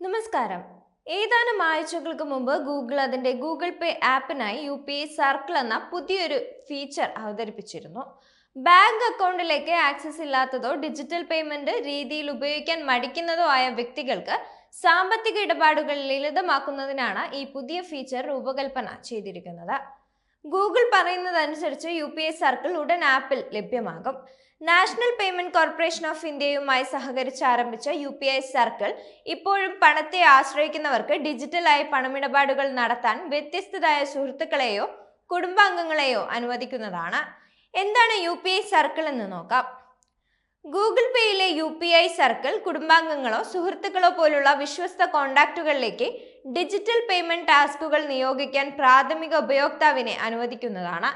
നമസ്കാരം. ഏതാനും ആഴ്ചകൾക്ക് മുമ്പ് ഗൂഗിൾ അതിന്റെ ഗൂഗിൾ പേ ആപ്പിനായി യു പി ഐ സർക്കിൾ എന്ന പുതിയൊരു ഫീച്ചർ അവതരിപ്പിച്ചിരുന്നു. ബാങ്ക് അക്കൗണ്ടിലേക്ക് ആക്സസ് ഇല്ലാത്തതോ ഡിജിറ്റൽ പേയ്മെന്റ് രീതിയിൽ ഉപയോഗിക്കാൻ മടിക്കുന്നതോ ആയ വ്യക്തികൾക്ക് സാമ്പത്തിക ഇടപാടുകൾ ലളിതമാക്കുന്നതിനാണ് ഈ പുതിയ ഫീച്ചർ രൂപകൽപ്പന ചെയ്തിരിക്കുന്നത്. ഗൂഗിൾ പറയുന്നതനുസരിച്ച് യു പി ഐ സർക്കിൾ ഉടൻ ആപ്പിൽ ലഭ്യമാകും. നാഷണൽ പേയ്മെന്റ് കോർപ്പറേഷൻ ഓഫ് ഇന്ത്യയുമായി സഹകരിച്ച് ആരംഭിച്ച യു പി ഐ സർക്കിൾ ഇപ്പോഴും പണത്തെ ആശ്രയിക്കുന്നവർക്ക് ഡിജിറ്റലായി പണമിടപാടുകൾ നടത്താൻ വ്യത്യസ്തരായ സുഹൃത്തുക്കളെയോ കുടുംബാംഗങ്ങളെയോ അനുവദിക്കുന്നതാണ്. എന്താണ് യു പി ഐ സർക്കിൾ എന്ന് നോക്കാം. ഗൂഗിൾ പേയിലെ യു പി ഐ സർക്കിൾ കുടുംബാംഗങ്ങളോ സുഹൃത്തുക്കളോ പോലുള്ള വിശ്വസ്ത കോണ്ടാക്റ്റുകളിലേക്ക് ഡിജിറ്റൽ പേയ്മെന്റ് ടാസ്കുകൾ നിയോഗിക്കാൻ പ്രാഥമിക ഉപയോക്താവിനെ അനുവദിക്കുന്നതാണ്.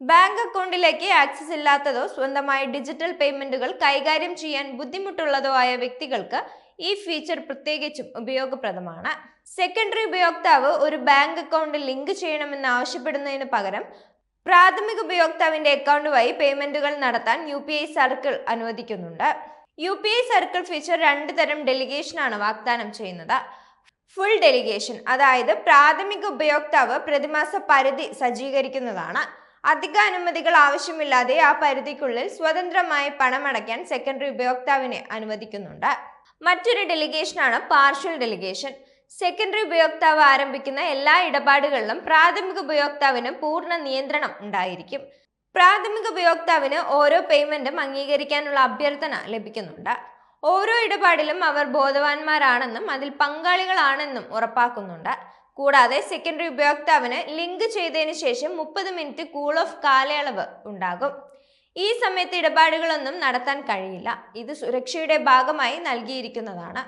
ബാങ്ക് അക്കൗണ്ടിലേക്ക് ആക്സസ് ഇല്ലാത്തതോ സ്വന്തമായി ഡിജിറ്റൽ പേയ്മെന്റുകൾ കൈകാര്യം ചെയ്യാൻ ബുദ്ധിമുട്ടുള്ളതോ ആയ വ്യക്തികൾക്ക് ഈ ഫീച്ചർ പ്രത്യേകിച്ചും ഉപയോഗപ്രദമാണ്. സെക്കൻഡറി ഉപയോക്താവ് ഒരു ബാങ്ക് അക്കൗണ്ട് ലിങ്ക് ചെയ്യണമെന്ന് ആവശ്യപ്പെടുന്നതിന് പകരം പ്രാഥമിക ഉപയോക്താവിന്റെ അക്കൗണ്ട് വഴി പേയ്മെന്റുകൾ നടത്താൻ U P I circle അനുവദിക്കുന്നുണ്ട്. U P I circle feature രണ്ട് തരം ഡെലിഗേഷനാണ് വാഗ്ദാനം ചെയ്യുന്നത്. ഫുൾ ഡെലിഗേഷൻ അതായത് പ്രാഥമിക ഉപയോക്താവ് പ്രതിമാസ പരിധി സജ്ജീകരിക്കുന്നതാണ്. അധിക അനുമതികൾ ആവശ്യമില്ലാതെ ആ പരിധിക്കുള്ളിൽ സ്വതന്ത്രമായി പണമടയ്ക്കാൻ സെക്കൻഡറി ഉപയോക്താവിനെ അനുവദിക്കുന്നുണ്ട്. മറ്റൊരു ഡെലിഗേഷനാണ് പാർഷ്യൽ ഡെലിഗേഷൻ സെക്കൻഡറി ഉപയോക്താവ് ആരംഭിക്കുന്ന എല്ലാ ഇടപാടുകളിലും പ്രാഥമിക ഉപയോക്താവിന് പൂർണ നിയന്ത്രണം ഉണ്ടായിരിക്കും. പ്രാഥമിക ഉപയോക്താവിന് ഓരോ പേയ്മെന്റും അംഗീകരിക്കാനുള്ള അഭ്യർത്ഥന ലഭിക്കുന്നുണ്ട്. ഓരോ ഇടപാടിലും അവർ ബോധവാന്മാരാണെന്നും അതിൽ പങ്കാളികളാണെന്നും ഉറപ്പാക്കുന്നുണ്ട്. കൂടാതെ സെക്കൻഡറി ഉപയോക്താവിന് ലിങ്ക് ചെയ്തതിനു ശേഷം മുപ്പത് മിനിറ്റ് കൂൾ ഓഫ് കാലയളവ് ഉണ്ടാകും. ഈ സമയത്ത് ഇടപാടുകളൊന്നും നടത്താൻ കഴിയില്ല. ഇത് സുരക്ഷയുടെ ഭാഗമായി നൽകിയിരിക്കുന്നതാണ്.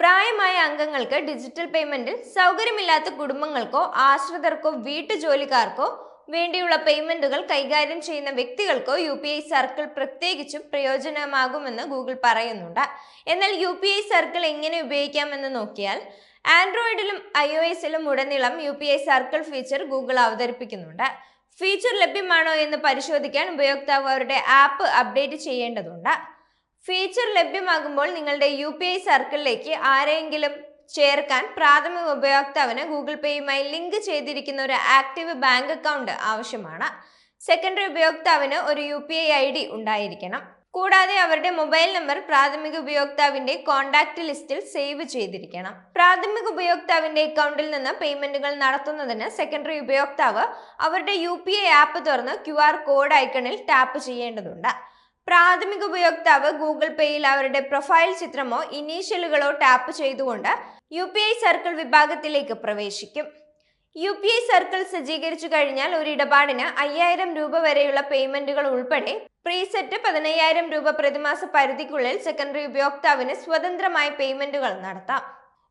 പ്രായമായ അംഗങ്ങൾക്ക് ഡിജിറ്റൽ പേയ്മെന്റിൽ സൗകര്യമില്ലാത്ത കുടുംബങ്ങൾക്കോ ആശ്രിതർക്കോ വീട്ടുജോലിക്കാർക്കോ വേണ്ടിയുള്ള പേയ്മെന്റുകൾ കൈകാര്യം ചെയ്യുന്ന വ്യക്തികൾക്കോ യു പി ഐ സർക്കിൾ പ്രത്യേകിച്ചും പ്രയോജനമാകുമെന്ന് ഗൂഗിൾ പറയുന്നുണ്ട്. എന്നാൽ യു പി ഐ സർക്കിൾ എങ്ങനെ ഉപയോഗിക്കാമെന്ന് നോക്കിയാൽ ആൻഡ്രോയിഡിലും ഐ ഒ എസിലും ഉടനീളം U P I circle feature Google അവതരിപ്പിക്കുന്നുണ്ട്. ഫീച്ചർ ലഭ്യമാണോ എന്ന് പരിശോധിക്കാൻ ഉപയോക്താവ് അവരുടെ ആപ്പ് അപ്ഡേറ്റ് ചെയ്യേണ്ടതുണ്ട്. ഫീച്ചർ ലഭ്യമാകുമ്പോൾ നിങ്ങളുടെ യു സർക്കിളിലേക്ക് ആരെങ്കിലും ചേർക്കാൻ പ്രാഥമിക ഉപയോക്താവിന് ഗൂഗിൾ പേയുമായി ലിങ്ക് ചെയ്തിരിക്കുന്ന ഒരു ആക്റ്റീവ് ബാങ്ക് അക്കൗണ്ട് ആവശ്യമാണ്. സെക്കൻഡറി ഉപയോക്താവിന് ഒരു U P I I D ഉണ്ടായിരിക്കണം. കൂടാതെ അവരുടെ മൊബൈൽ നമ്പർ പ്രാഥമിക ഉപയോക്താവിന്റെ കോൺടാക്ട് ലിസ്റ്റിൽ സേവ് ചെയ്തിരിക്കണം. പ്രാഥമിക ഉപയോക്താവിന്റെ അക്കൗണ്ടിൽ നിന്ന് പേയ്മെന്റുകൾ നടത്തുന്നതിന് സെക്കൻഡറി ഉപയോക്താവ് അവരുടെ യു പി ഐ ആപ്പ് തുറന്ന് ക്യു ആർ കോഡ് ഐക്കണിൽ ടാപ്പ് ചെയ്യേണ്ടതുണ്ട്. പ്രാഥമിക ഉപയോക്താവ് ഗൂഗിൾ പേയിൽ അവരുടെ പ്രൊഫൈൽ ചിത്രമോ ഇനീഷ്യലുകളോ ടാപ്പ് ചെയ്തുകൊണ്ട് യു പി ഐ സർക്കിൾ വിഭാഗത്തിലേക്ക് പ്രവേശിക്കും. യു പി ഐ സർക്കിൾ സജ്ജീകരിച്ചു കഴിഞ്ഞാൽ ഒരു ഇടപാടിന് അയ്യായിരം രൂപ വരെയുള്ള പേയ്മെന്റുകൾ ഉൾപ്പെടെ പ്രീസെറ്റ് പതിനയ്യായിരം രൂപ പ്രതിമാസ പരിധിക്കുള്ളിൽ സെക്കൻഡറി ഉപയോക്താവിന് സ്വതന്ത്രമായ പേയ്മെന്റുകൾ നടത്താം.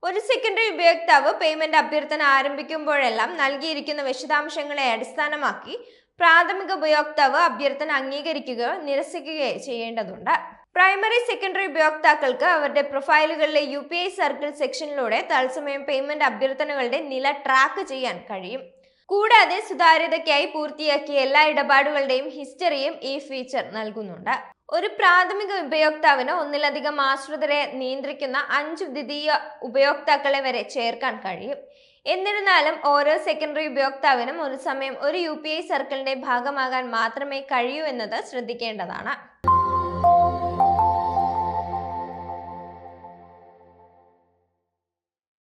ഒരു സെക്കൻഡറി ഉപയോക്താവ് പേയ്മെന്റ് അഭ്യർത്ഥന ആരംഭിക്കുമ്പോഴെല്ലാം നൽകിയിരിക്കുന്ന വിശദാംശങ്ങളെ അടിസ്ഥാനമാക്കി പ്രാഥമിക ഉപയോക്താവ് അഭ്യർത്ഥന അംഗീകരിക്കുകയോ നിരസിക്കുകയോ ചെയ്യേണ്ടതുണ്ട്. പ്രൈമറി സെക്കൻഡറി ഉപയോക്താക്കൾക്ക് അവരുടെ പ്രൊഫൈലുകളിലെ യു പി ഐ സർക്കിൾ സെക്ഷനിലൂടെ തത്സമയം പേയ്മെന്റ് അഭ്യർത്ഥനകളുടെ നില ട്രാക്ക് ചെയ്യാൻ കഴിയും. കൂടാതെ സുതാര്യതയ്ക്കായി പൂർത്തിയാക്കിയ എല്ലാ ഇടപാടുകളുടെയും ഹിസ്റ്ററിയും ഈ ഫീച്ചർ നൽകുന്നുണ്ട്. ഒരു പ്രാഥമിക ഉപയോക്താവിന് ഒന്നിലധികം ആശ്രിതരെ നിയന്ത്രിക്കുന്ന അഞ്ച് ദ്വിതീയ ഉപയോക്താക്കളെ വരെ ചേർക്കാൻ കഴിയും. എന്നിരുന്നാലും ഓരോ സെക്കൻഡറി ഉപയോക്താവിനും ഒരു സമയം ഒരു യു സർക്കിളിന്റെ ഭാഗമാകാൻ മാത്രമേ കഴിയൂ എന്നത് ശ്രദ്ധിക്കേണ്ടതാണ്.